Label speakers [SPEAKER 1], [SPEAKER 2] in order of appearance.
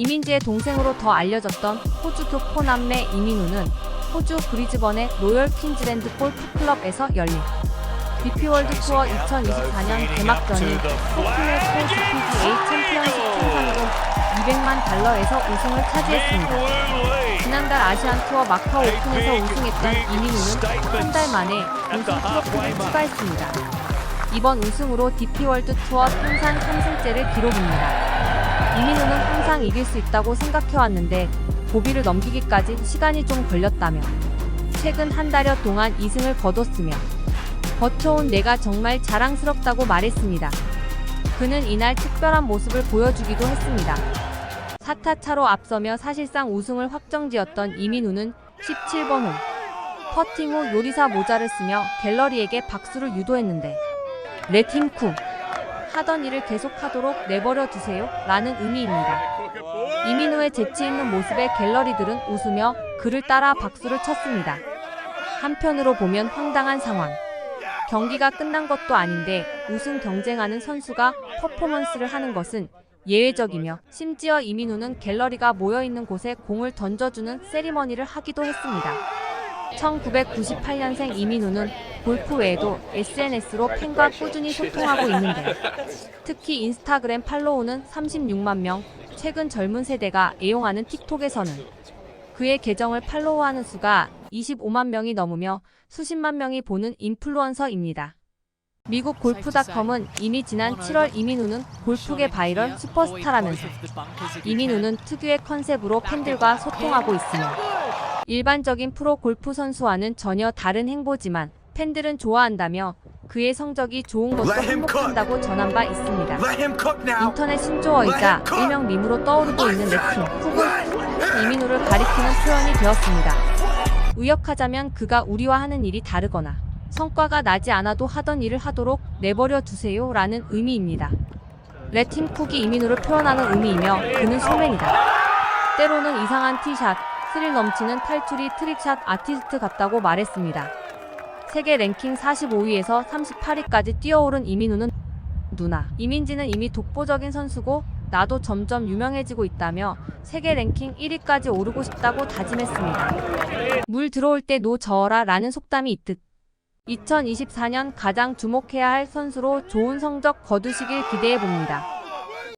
[SPEAKER 1] 이민지의 동생으로 더 알려졌던 호주 교 포 남매 이민우는 호주 브리즈번의 로열 퀸즈랜드 골프클럽에서 열린 DP월드 투어 2024년 개막전인 포플레 스포츠 PGA 챔피언십 통산으로 200만 달러에서 우승을 차지했습니다. 지난달 아시안 투어 마카오 오픈에서 우승했던 이민우는 한 달 만에 우승 트로피를 추가했습니다. 이번 우승으로 DP월드 투어 통산 3승째를 기록입니다. 이민우는 항상 이길 수 있다고 생각해왔는데 고비를 넘기기까지 시간이 좀 걸렸다며 최근 한 달여 동안 2승을 거뒀으며 버텨온 내가 정말 자랑스럽다고 말했습니다. 그는 이날 특별한 모습을 보여주기도 했습니다. 4타 차로 앞서며 사실상 우승을 확정지었던 이민우는 17번 홀 퍼팅 후 요리사 모자를 쓰며 갤러리에게 박수를 유도했는데 레팀 쿵 하던 일을 계속하도록 내버려 두세요 라는 의미입니다. 이민우의 재치 있는 모습에 갤러리들은 웃으며 그를 따라 박수를 쳤습니다. 한편으로 보면 황당한 상황. 경기가 끝난 것도 아닌데 우승 경쟁하는 선수가 퍼포먼스를 하는 것은 예외적이며 심지어 이민우는 갤러리가 모여있는 곳에 공을 던져주는 세리머니를 하기도 했습니다. 1998년생 이민우는 골프 외에도 SNS로 팬과 꾸준히 소통하고 있는데 특히 인스타그램 팔로우는 36만 명, 최근 젊은 세대가 애용하는 틱톡에서는 그의 계정을 팔로우하는 수가 25만 명이 넘으며 수십만 명이 보는 인플루언서입니다. 미국 골프닷컴은 이미 지난 7월 이민우는 골프계 바이럴 슈퍼스타라면서 이민우는 특유의 컨셉으로 팬들과 소통하고 있으며 일반적인 프로 골프 선수와는 전혀 다른 행보지만 팬들은 좋아한다며 그의 성적이 좋은 것도. 행복한다고 전한 바 있습니다. 인터넷 신조어이자. 일명 밈으로 떠오르고 있는 레팀 훅은
[SPEAKER 2] Let
[SPEAKER 1] 이민우를 가리키는 표현이 되었습니다. 의역하자면 그가 우리와 하는 일이 다르거나 성과가 나지 않아도 하던 일을 하도록 내버려 두세요 라는 의미입니다. 레팀 쿡이 이민우를 표현하는 의미이며 그는 소맨이다. 때로는 이상한 티샷, 스릴 넘치는 탈출이 트릭샷 아티스트 같다고 말했습니다. 세계 랭킹 45위에서 38위까지 뛰어오른 이민우는 누나. 이민지는 이미 독보적인 선수고 나도 점점 유명해지고 있다며 세계 랭킹 1위까지 오르고 싶다고 다짐했습니다. 물 들어올 때 노 저어라 라는 속담이 있듯 2024년 가장 주목해야 할 선수로 좋은 성적 거두시길 기대해 봅니다.